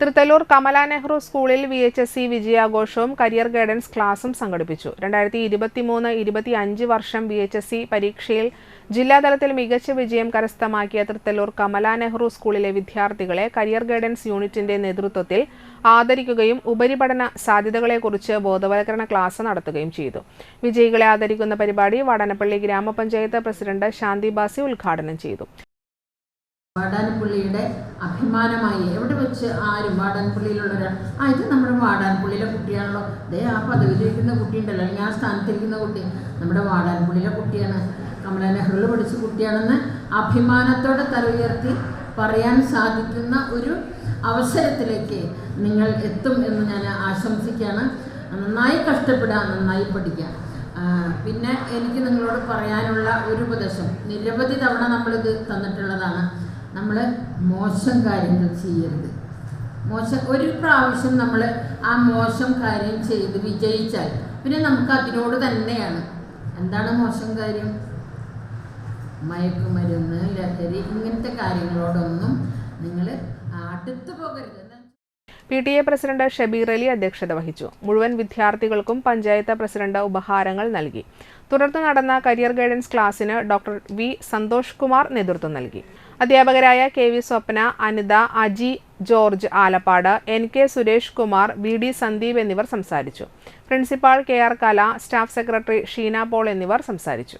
തൃത്തല്ലൂർ കമല നെഹ്റു സ്കൂളിൽ V H S C വിജയാഘോഷവും career guidance ക്ലാസും സംഘടിപ്പിച്ചു. രണ്ടായിരത്തി ഇരുപത്തി മൂന്ന് ഇരുപത്തി അഞ്ച് വർഷം വി എച്ച് എസ് സി പരീക്ഷയിൽ ജില്ലാതലത്തിൽ മികച്ച വിജയം കരസ്ഥമാക്കിയ തൃത്തല്ലൂർ കമല നെഹ്റു സ്കൂളിലെ വിദ്യാർത്ഥികളെ കരിയർ ഗൈഡൻസ് യൂണിറ്റിന്റെ നേതൃത്വത്തിൽ ആദരിക്കുകയും ഉപരിപഠന സാധ്യതകളെക്കുറിച്ച് ബോധവൽക്കരണ ക്ലാസ് നടത്തുകയും ചെയ്തു. വിജയികളെ ആദരിക്കുന്ന പരിപാടി വടനപ്പള്ളി ഗ്രാമപഞ്ചായത്ത് പ്രസിഡന്റ് ശാന്തി ബാസി ഉദ്ഘാടനം ചെയ്തു. വാടാനപ്പള്ളിയുടെ അഭിമാനമായി എവിടെ വെച്ച് ആരും വാടാൻപുള്ളിയിലുള്ള ഒരാൾ ആ ഇത് നമ്മുടെ വാടാനപ്പള്ളിയിലെ കുട്ടിയാണല്ലോ. അതേ ആ പദവിയിലിരിക്കുന്ന കുട്ടിയുണ്ടല്ലോ അല്ലെങ്കിൽ ആ സ്ഥാനത്തിരിക്കുന്ന കുട്ടി. നമ്മുടെ വാടാനപ്പള്ളിയിലെ കുട്ടിയാണ്. കമല നെഹ്റുവിൽ പഠിച്ച കുട്ടിയാണെന്ന് അഭിമാനത്തോടെ തല ഉയർത്തി പറയാൻ സാധിക്കുന്ന ഒരു അവസരത്തിലേക്ക് നിങ്ങൾ എത്തും എന്ന് ഞാൻ ആശംസിക്കുകയാണ്. നന്നായി കഷ്ടപ്പെടുക നന്നായി പഠിക്കുക. പിന്നെ എനിക്ക് നിങ്ങളോട് പറയാനുള്ള ഒരു ഉപദേശം. നിരവധി തവണ നമ്മളിത് തന്നിട്ടുള്ളതാണ്. നമ്മൾ മോശം കാര്യങ്ങൾ ചെയ്യരുത്. മോശം ഒരു പ്രാവശ്യം നമ്മൾ ആ മോശം കാര്യം ചെയ്ത് വിജയിച്ചാൽ പിന്നെ നമുക്ക് അതിനോട് തന്നെയാണ്. എന്താണ് മോശം കാര്യം? മയക്കുമരുന്ന് ലഹരി ഇങ്ങനത്തെ കാര്യങ്ങളോടൊന്നും നിങ്ങൾ അടുത്ത് പോകരുത്. P T A president Shabeer Ali അധ്യക്ഷത വഹിച്ചു. മുഴുവൻ വിദ്യാർത്ഥികൾക്കും പഞ്ചായത്ത് പ്രസിഡന്റ് ഉപഹാരങ്ങൾ നൽകി. തുടർന്ന് നടന്ന കരിയർ ഗൈഡൻസ് ക്ലാസ്സിന് ഡോക്ടർ വി സന്തോഷ് കുമാർ നേതൃത്വം നൽകി. അധ്യാപകരായ K V Swapna Anitha Aji George Alappad N K Suresh Kumar V D Sandeep എന്നിവർ സംസാരിച്ചു. Principal K R Kala staff secretary Sheena Paul എന്നിവർ സംസാരിച്ചു.